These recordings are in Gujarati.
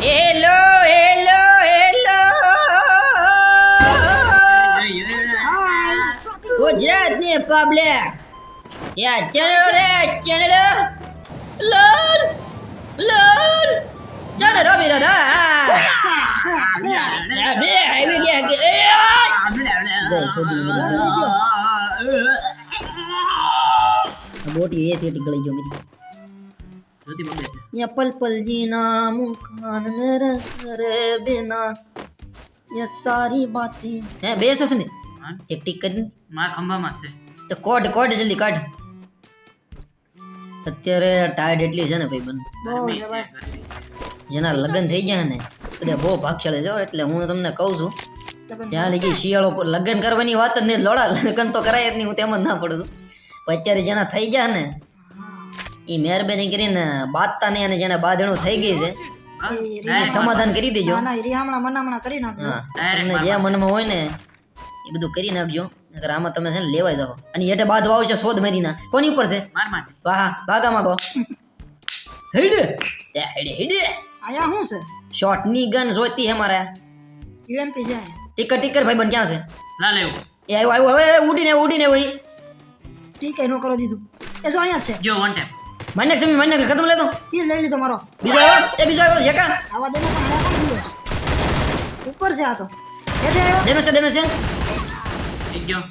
હેલો હેલો હેલો ગુજરાતની પબ્લિક યા ચેનલ રે ચેનલ લાલ લાલ. ચાલો, રમી રધા બે આવી ગયા કે! જય શોધી મેરી બોટી એ સીટી ગળી ગયો મેરી જ્યોતિ બબે છે યા પલપલજી ના મુખાન મેરે કરે બેના યા સારી બાતે હે બેસ છે મેં ટીક ટીક કરી મારા ખંભામાં છે તો કોડ કોડ જલ્દી કાઢ અત્યારે ટાયર્ડ એટલી છે ને ભાઈ બન જેના લગ્ન થઈ ગયા ને બધા બહુ ભાગશાળી છે એટલે હું તમને કહું છું ત્યાં લગી શિયાળો પર લગ્ન કરવાની વાત જ નહીં લોડા લગ્ન તો કરાય જ નહીં હું તેમ જ ના પડું પણ અત્યારે જેના થઈ ગયા ને એ મહેરબાની કરીને બાદતા નહીં અને જેને બાંધણું થઈ ગઈ છે સમાધાન કરી દેજો. ના કરી નાખજો. તમને જે મનમાં હોય ને એ બધું કરી નાખજો. નકર આમાં તમે છે ને લેવાઈ જાઓ. અને હેઠે બાંધવા આવશે શોધ મેરીના કોની ઉપર છે? માર માટે વાહ ભાગા માગો હેડે. તે હેડે હેડે. આયા શું છે? શોર્ટની ગન જોતી હે મારે. યુએમપી છે ટીકર ટીકર ભાઈ બન ક્યાં છે? ના લેવું એ આવ્યો આવ્યો ઉડીને ઉડીને હોય ઠીક નો કરો દીધું. એ જો અહીંયા છે. જો વન ટેપ મને સમી મને ખતમ લેતો. કી લઈ લીધો મારો. બીજો આવ્યો? એ બીજો આવ્યો છે કા આવા દેને પણ આયા પણ દિવસ ઉપર છે આ તો. હેઠે આવ્યો? ડેમેજ છે ડેમેજ છે. એક ગયો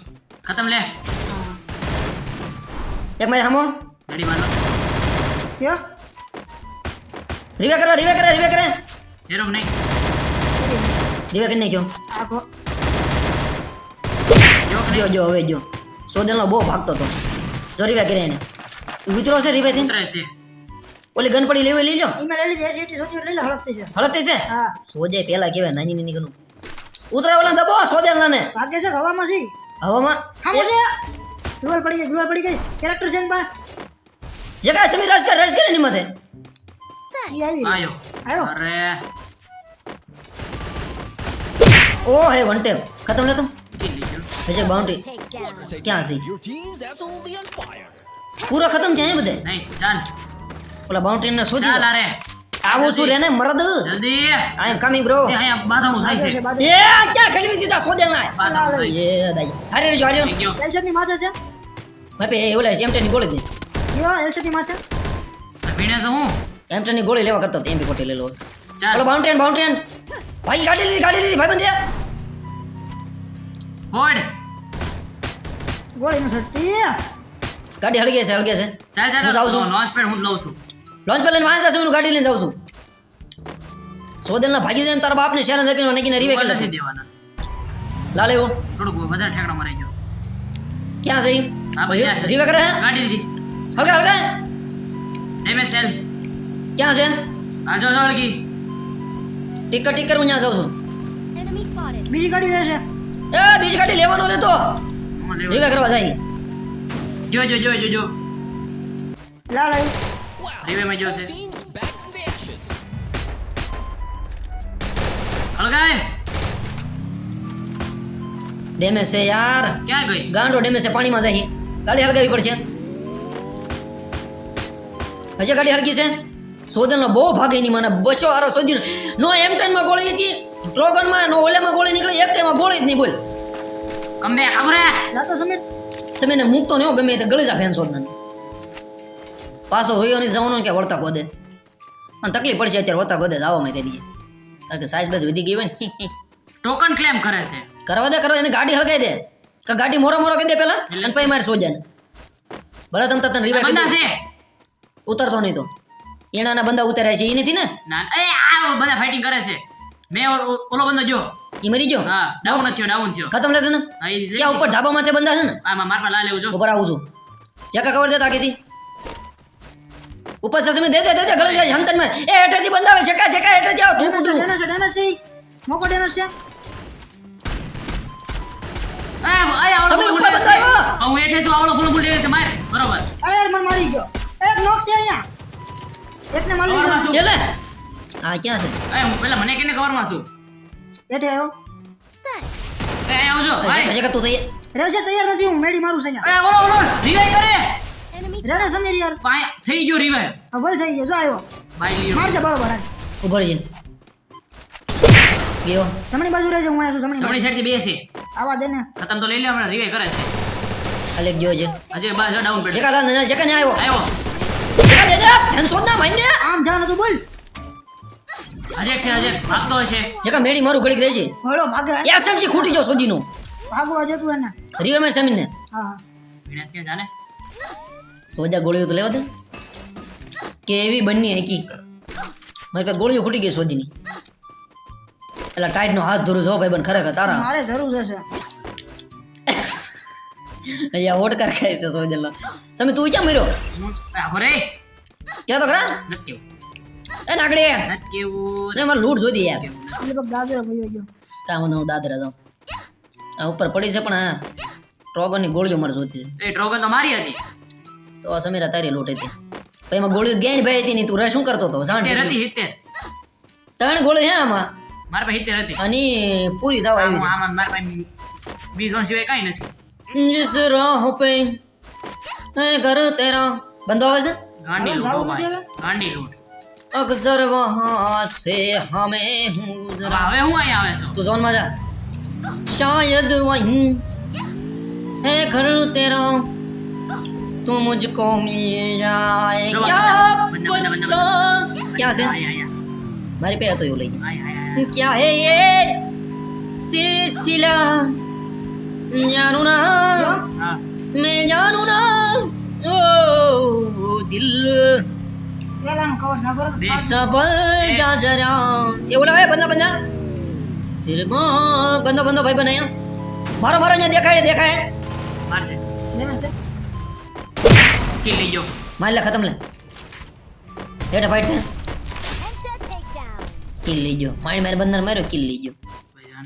ખતમ લે. એક મારે હામો. રેડી મારો. કયો? રીવે કરો રીવે કરે રીવે કરે. હેરો નહીં. રીવે કરી નાખ્યો. આખો. જો જો જો હવે જો. સોદેલનો બહુ ભાગતો હતો. જો રીવે કરે એને. ઉતરો છે રીવે થી ઉતરે છે. ઓલી ગન પડી લેવી લઈ લો ઈમેલ લઈ લીધી એસીટી સોચી લઈ લે હળકતી છે. હળકતી છે? હા. સોજે પેલા કેવાય નાની નાની ગનું ઉતરા ઓલા દબો સોદેલ ને ભાગ્ય છે કે હવામાં છે હવામાં? ખામો છે. ગ્લુઅર પડી ગઈ ગ્લુઅર પડી ગઈ. કેરેક્ટર છે ને પા જગા સમી રસ કર રસ કરે ની માથે. ઈ આવી આયો. આવ્યો અરે. ઓ હે વન ટેપ ખતમ લે તું. કી લીધું. હશે બાઉન્ડ્રી પૂરો ખતમ છે બધે? નહીં ચાલ. ઓલા બાઉન્ડ્રી ને શોધી ચાલ અરે આવું છું રેને મરદ? જલ્દી. આઈ એમ કમિંગ બ્રો અહીંયા બાથરૂમ થાય છે. એ ક્યાં ખેલવી દીધા સોદેલ ના? એ દાઈ અરે જો આર્યો એલસેટની માથે છે? મેં પે ઓલા એમટે ની ગોળી દે. યો એલસેટની માથે ભીણે છું હું? એમટે ની ગોળી લેવા કરતો એમપી પટેલ લેલો ચાલ. ઓલો બાઉન્ડ્રી બાઉન્ડ્રી ભાઈ ગાડી લીધી ગાડી લીધી ભાઈ બંધ્યા હોડ. ગોળી નો છટ્ટી ગાડી હળગે છે હળગે છે. ચાલ ચાલ હું જાઉં છું. લોન્ચ પેડ હું જ લઉં છું. લોન્ચ પેડ લઈને વાંચા છે હું ગાડી લઈને જાઉં છું. સોદેલ ના ભાગી જાય તારા બાપને શેર આપીને નકીને રીવે ઉપર નથી દેવાના. લાલે હું થોડું વધારે ઠેકડા મરાઈ ગયો. ક્યાં છે હા ભાઈ ઈ? રીવે કરે? હે ગાડી લીધી. હળગે હળગે? એમએસએલ ક્યાં છે? આ જો હળગી. ટીકર ટીકર હું ત્યાં જાઉં છું. બીજી ગાડી રહેશે એ બીજી ગાડી લેવાનો દેતો રીવે કરવા જાય. જો yo, yo, yo, yo. Lala. yo, છે Team's back from the ashes. હળગાય ડેમેજ છે યાર ક્યાં ગઈ ગાંડો ડેમેજ છે પાણીમાં જાય ગાડી હળગાવી પડશે હશે ગાડી હળગી છે સોદનનો બહુ ભાગે નહીં મને બચો આરો સોદી નો એમ ટાઈમમાં ગોળી હતી ટ્રોગનમાં નો ઓલેમાં ગોળી નીકળી એક ટાઈમમાં ગોળી જ નહીં બોલ કમ બે ખબર ના તો સમીર સમયને મૂકતો હો ગમે તે ગળી જા ફેંસો સોદન પાછો નહીં જવાનો કે વળતા ગોદે. અને તકલીફ પડશે અત્યારે વળતા ગોદે જવામાં તે દીજે કારણ કે સાઈઝ બધી વધી ગઈ હોય ને. ટોકન ક્લેમ કરે છે. કરવા દે કરવા એને ગાડી હળગાઈ દે. કે ગાડી મોરો મોરો કહી દે પેલા અને પછી મારે સોજાને ભલે તમ તને આ કરી ઉતરતો નહીં તો. એનાના બંદા ઉતર્યા છે એ નથી ને? ના એ આ બધા ફાઇટિંગ કરે છે. મેં ઓલો બંદો જો એ મરી ગયો? હા ડાઉન થયો ડાઉન થયો. ખતમ લેતો ને ક્યાં ઉપર ધાબા માથે બંધા છે ને? આમાં માર પર લા લેવું છું. ઉપર આવું છું. જકા કવર દેતા આગેથી ઉપર સસમે દે દે દે દે જાય હંતનમાં એ હેઠેથી બંધાવે જકા જકા હેઠે જાવ તું છે તું ડેમેજ છે ડેમેજ છે. મોકો ડેમેજ છે. આ આ આવડો ઉપર ફૂલ છે. હું છું ફૂલ ફૂલ છે માર. બરોબર. અરે યાર મને મારી ગયો. એક નોક છે અહીંયા. એકને મારી લીધો. શું? એટલે? આ ક્યાં છે? એ પેલા મને કેને કવરમાં છું? હેઠે આવ્યો એ અહીં આવજો. ભાઈ. જકા તું થઈ રહેશે તૈયાર નથી હું મેડી મારું છે અહીંયા. એ ઓલો ઓલો રિવાઈ કરે. રે ને યાર. પાય થઈ ગયો રિવાઈ હા ભલ થઈ ગયો. જો આવ્યો ભાઈ લીરો મારશે બરોબર હાલ. ઊભો રહી ગયો. જમણી બાજુ રહેજે હું અહીંયા છું જમણી જમણી સાઈડથી બે છે આવા દે ને. ખતમ તો લઈ લે હમણાં રિવાઈ કરે છે. અલે ગયો છે. હજી બસ ડાઉન પેડ જેકા લા જેકા ને આવ્યો આવ્યો જેકા દે માઈને આમ જાન હતું બોલ. હજી છે હજી ભાગતો હશે જેકા મેડી મારું ઘડીક રહી છે ઘોડો ભાગે ક્યાં સમજી ખૂટી ગયો સોદીનો ભાગવા જતું એને રિવેમેન્ટ સમીને. હા. હા વિનાશ ક્યાં જાને? સોજા ગોળીઓ તો લેવા દે. કેવી બની હેકી મારી પાસે ગોળીઓ ખૂટી ગઈ સોદીની એટલે ટાઈટ નો હાથ ધરું છો ભાઈ બન ખરેખર તારા. મારે જરૂર છે અહીંયા ઓડકાર ખાય છે સોજેલા સમી તું ક્યાં મર્યો? આખો ક્યાં તો ખરા? નથી એ નાગડી. લૂટ જોતી યાર. એ છે પણ આ ટ્રોગન ભાઈ તું રે શું કરતો ત્રણ ગોળી હે આમાં. મારા પૂરી થવા આવી ઘર તેરા. બંધો છે? ગાંડી લૂટ. અક્ષર વહાસે હમે હું જરા. હવે હું અહીં આવે છું? તું જોન મજા શાયદ વહીં હે ઘર તેરા. તું મુજકો મિલ જાય. ક્યા પતા ક્યાં છે? મારી પે તો એવું લઈ. ક્યા હે યે સિલસિલા. જાનું ના મેં જાનું ના ઓ દિલ. પેલાનું કવર સાંભળો બેસબલ જાજરા એવું લાવે બંદા બંદા ફિર બંદો બંદો ભાઈ બન અહીંયા મારો મારો અહીંયા દેખાય દેખાય. મારશે દેખાશે કે લઈ જો માર લે ખતમ લે. એટા ફાઈટ થા કિલ લઈ ગયો. મારી મારે બંદર માર્યો કિલ લઈ ગયો.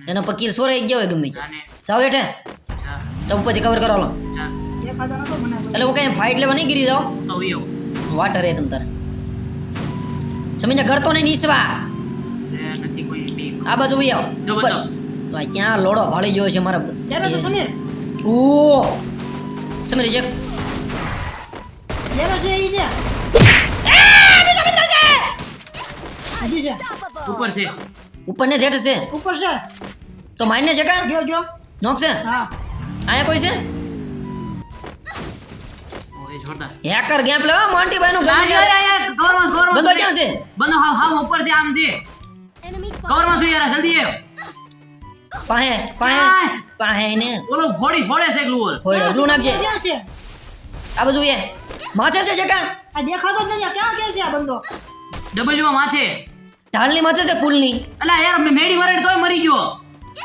એનો પકીર સોરે ગયો હોય ગમે સાવ હેઠે તો ઉપરથી કવર કરો લો. એટલે હું કઈ ફાઇટ લેવા નહીં ગીરી જાઓ વાટર એ તમ તારે. સમજ્યા ઘર તો નહીં નીસવા. એ નથી કોઈ બી આ બાજુ વી આવ. જો. ભાઈ ક્યાં લોડો ભાળી ગયો છે મારા છે સમીર? ઓ! સમીર ચેક યાર છે ઈ જે? છે! ઉપર છે? ઉપર ને થેટ છે. ઉપર છે? તો માઈને છે કા? ગયો ગયો નોક છે? હા. આયા કોઈ છે? ઓ એ જોરદાર. હેકર ગેમ લેવા મોન્ટી ભાઈ નું ગમે યાર યાર યાર કવરમાં છે, કવરમાં બંદો છે. ક્યાં છે બંદો હાવ હાવ ઉપર છે આમ છે કવરમાં છું યાર જલ્દી આવ પાહે પાહે આય. પાહે ને ઓલો ફોડી ફોડે છે ગ્લુઅલ હોય બ્લુ નાખજે ક્યાં છે આ બાજુ એ માથે છે છે કા આ દેખાતો જ નથી આ ક્યાં ક્યાં છે આ બંદો ડબલ્યુ માં માથે ઢાલની માથે છે પુલની અલા યાર મેં મેડી મારે તોય મરી ગયો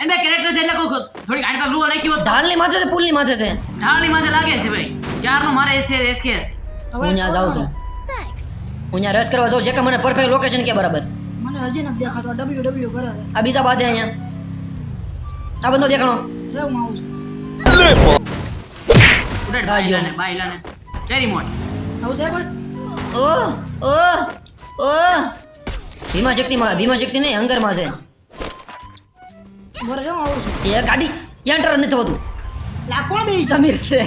એમ બે કેરેક્ટર છે એટલે કોઈ થોડીક આડી પર ગ્લુઅલ નાખી હોત ઢાલની માથે છે પુલની માથે છે ઢાળની માથે લાગે છે ભાઈ ચારનો મારે એસકે એસકેએસ હું ત્યાં જાઉં છું હું ત્યાં રસ કરવા જાઉં છે. કે મને પરફેક્ટ લોકેશન કે બરાબર. મને હજી નથી દેખાતો. ડબલ્યુ ડબલ્યુ કરે છે. આ બીજા બાદ અહીંયા. આ બંધો દેખાણો. લે હું આવું છું. ઉડેટ બાઈલાને બાઈલાને વેરી મોટ આવું છે કોઈ? ઓ ઓ ઓ. ભીમા ભીમા શક્તિ નહીં હંગરમાં છે. બરે આવું છું? એ ગાડી એન્ટર નથી થતું લા કોણ બે. સમીર છે.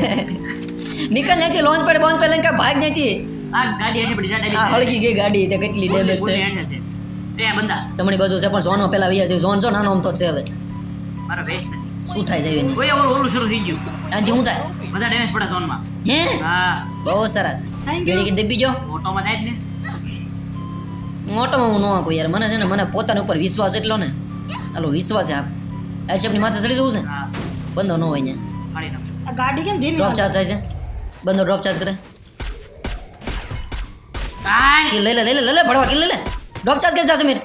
નીકળ નથી લોન્ચ પેડ બોન્ચ પેડ લઈને ભાગ નથી આ ગાડી હેઠી પડી જાય આ હળગી ગઈ ગાડી તે કેટલી ડેમેજ છે. હેઠે એ બંદા. જમણી બાજુ છે પણ સોનો પેલા વૈયા છે. સોન છો નાનો આમ તો છે હવે. મારો વેસ્ટ નથી. શું થાય છે એની? ઓય ઓલું ઓલું શરૂ થઈ ગયું. આજે હું થાય? બધા ડેમેજ પડે ઝોનમાં. હે? હા. બહુ સરસ. ગેડી કે દબી જો. ઓટોમાં થાય ને. મોટોમાં હું ન આપું યાર. મને છે ને મને પોતાના ઉપર વિશ્વાસ એટલો ને. હાલો વિશ્વાસ છે આપ. એચએફની માથે ચડી જવું છે? હા. બંધો ન હોય ને. આ ગાડી કેમ ધીમી ડ્રોપ ચાર્જ થાય છે. બંધો ડ્રોપ ચાર્જ કરે. કાંઈ કિલ લઈ લે લઈ લે લઈ લે ભડવા કિલ લઈ લે. ડ્રોપ ચાર્જ કે જશે સમીર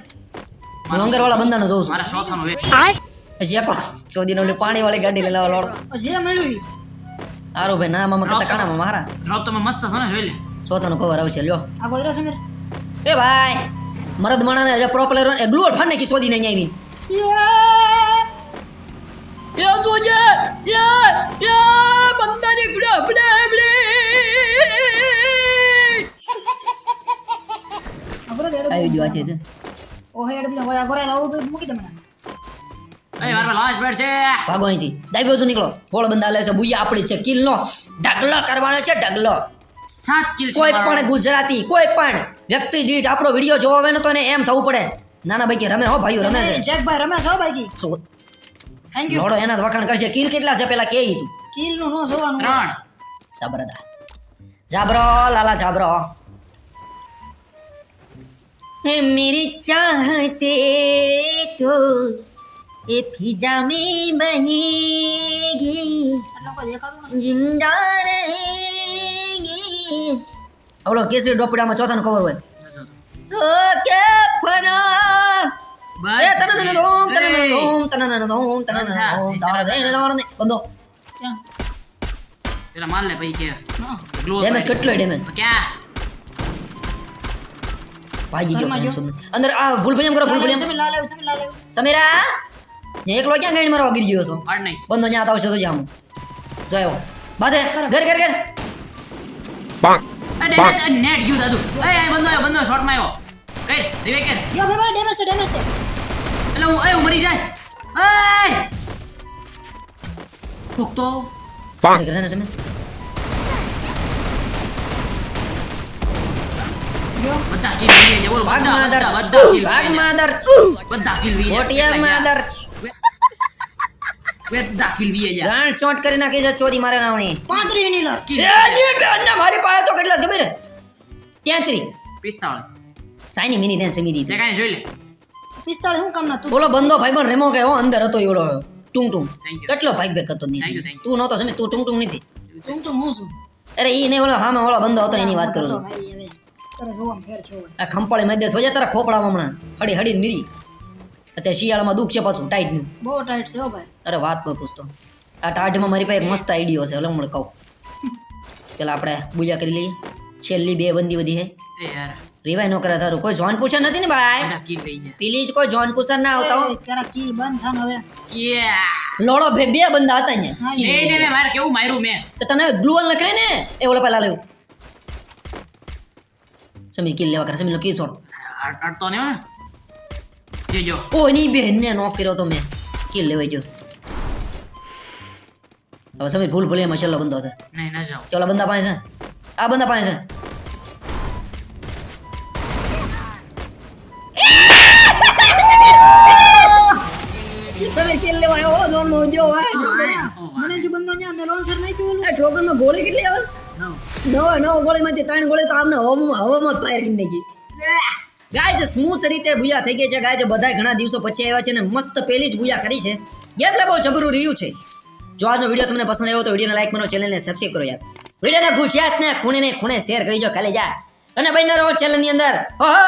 હું વાળા બંધાનો જોઉં છું. મારા શોખાનો એકો ચોદીનો ઓલી પાણી વાળી ગાડી લઈ લેવા લોડ. જે મળ્યું ભાઈ ના મામા કતા કાણા મારા. ડ્રોપ તમે મસ્ત છો ને જોઈ લે. સોથાનો કવર આવશે લ્યો. આ ગોદરા સમીર એ ભાઈ મરદ માણાને જે પ્રો પ્લેયર એ નાખી એ તુજે યે યે બંદાની ગુડા બડે બડે અગરો લેડો આવી ગયો આથી તે. ઓહે એડ બી હોય અગરો લાવું તો મૂકી દે મને એ મારા લાંચ બેડ છે ભાગો અહીંથી ડાબી બાજુ નીકળો ફોળ બંદા લે છે બુયા આપણી છે કિલ નો ઢગલો કરવાનો છે ઢગલો સાત કિલ કોઈ પણ ગુજરાતી કોઈ પણ વ્યક્તિ દીઠ આપણો વીડિયો જોવા હોય ને તો એને એમ થવું પડે નાના ભાઈ કે રમે હો ભાઈઓ રમે છે જેકભાઈ રમે છે હો બાકી થેન્ક યુ લોડો એના વખાણ કરશે કિલ કેટલા છે પેલા કે તું કિલનું નો જોવાનું ત્રણ સાબરદા જાબરો લાલા જાબરો હે મેરી ચાહતે તો એ ફિજા में बहेगी એટલે કોઈ દેખાતું નથી जिंदा रहेगी ઓલો કેસરી ડોપડામાં ચોથાનો કવર હોય ઓકે ફના એ તને તને ધૂમ તને તને ધૂમ તને તને ધૂમ તને તને ધૂમ તારે દઈને તારે દઈને. બંધો ક્યાં પેલા માર લે પછી કે હા ગ્લો ડેમેજ કેટલો ડેમેજ ક્યાં ભાગી ગયો. અંદર આ ભૂલ ભૂલ એમ કરો ભૂલ ભૂલ એમ સમીર ને એકલો ક્યાં ગાડી મારવા ગીરી ગયો છો પાડ નહીં બંધો ન્યા આવશે તો જામ જોયો બાદે ઘર ઘર ઘર ડેમેજ નેટ ગયું દાદુ એ એ બંધો આવ્યો બંધો શોટમાં આવ્યો કઈ રિવે કે યો ભાઈ ડેમેજ છે ડેમેજ છે એટલે હું એ હું મરી જાય એ ભૂખતો ઘર ઘર ને સમીર બધા કિલ વીએ છે બોલો બધા બધા બધા કિલ ભાગ માદર બધા કિલ વીએ ગોટિયા માદર બધા કિલ વીએ છે ગાણ ચોટ કરી નાખી છે ચોરી મારે નાવણી પાંત્રી એની લાલ એ ની બેન મારી પાસે તો કેટલા ખબર ત્યાંત્રી. પિસ્તાળીસ સાઈની મિની ને સમીરી જે કાંઈ જોઈ લે. પિસ્તાળી હું કામ ના તું? બોલો બંધો ભાઈ પણ રેમો કે હો અંદર હતો એવડો ઓલો ટુંગ ટુંગ કેટલો ભાઈ બેક હતો નહીં તું નહોતો સમી તું ટુંગ ટુંગ નથી હું છું? અરે ઈ ને ઓલો હામે ઓલો બંધો હતો એની વાત કરું છું. ભાઈ હવે. તારે જોવા ફેર છો આ ખંપાળી મધ્ય વજે તારા ખોપડામાં હમણાં. હડી હડીને મીરી અત્યારે શિયાળામાં દુઃખ છે પાછું ટાઈટનું બહુ ટાઈટ છે હો ભાઈ. અરે વાત ન પૂછતો. આ ટાઢમાં મારી પાસે એક મસ્ત આઈડિયો છે એટલે હું કહું. પેલા આપણે પૂજા કરી લઈએ. છેલ્લી બે બંદી વધી હે. રિવાય નો કરે તારું. કોઈ જોન પૂછર નથી ને ભાઈ? પેલી પ્લીઝ કોઈ જોન પૂછર ના આવતા હો. તારા કિલ બંધ થાન હવે. લોડો બે બે બંદા હતા ને મારે કેવું માર્યું મેં? તો તને ગ્લુઅલ નખાય ને? એ ઓલા પેલા લેવું સમીર કિલ લેવા કરે સમીર કિલ શોટ અડ- અડતો ને ને જે જો ઓ એની બેન ને નોક કર્યો તો મેં કિલ લેવાઈ ગયો હવે સમીર ભૂલ ભૂલ એમાં છેલ્લો બંદો છે નહીં ન જાઓ ઓલા બંદા પાસે છે આ બંદા પાસે છે સમીર કિલ લેવા આવ્યો જોનમાં જો ભાઈ મને જો બંધો ન્યા મેં લોન્સર નાખ્યું ઓલું એ ઠોકરમાં ગોળી કેટલી આવે. નવ નવ ગોળીમાંથી ત્રણ ગોળી તો આમને હવામાં હવામાં ફાયર કરી નાખી. ગાય છે સ્મૂથ રીતે ભૂયા થઈ ગઈ છે, ગાય છે બધા ઘણા દિવસો પછી આવ્યા છે ને મસ્ત પહેલી જ ભૂયા કરી છે. ગેમ બહુ જબરું રહ્યું છે. જો આજનો વીડિયો તમને પસંદ આવ્યો તો વિડીયોને લાઈક કરો ચેનલને સબસ્ક્રાઈબ કરો યાર. વિડીયોને ગુજરાતને ખૂણે ખૂણે શેર કરી જો ખાલી જા. અને બન્યા રહો ચેનલની અંદર. હો હો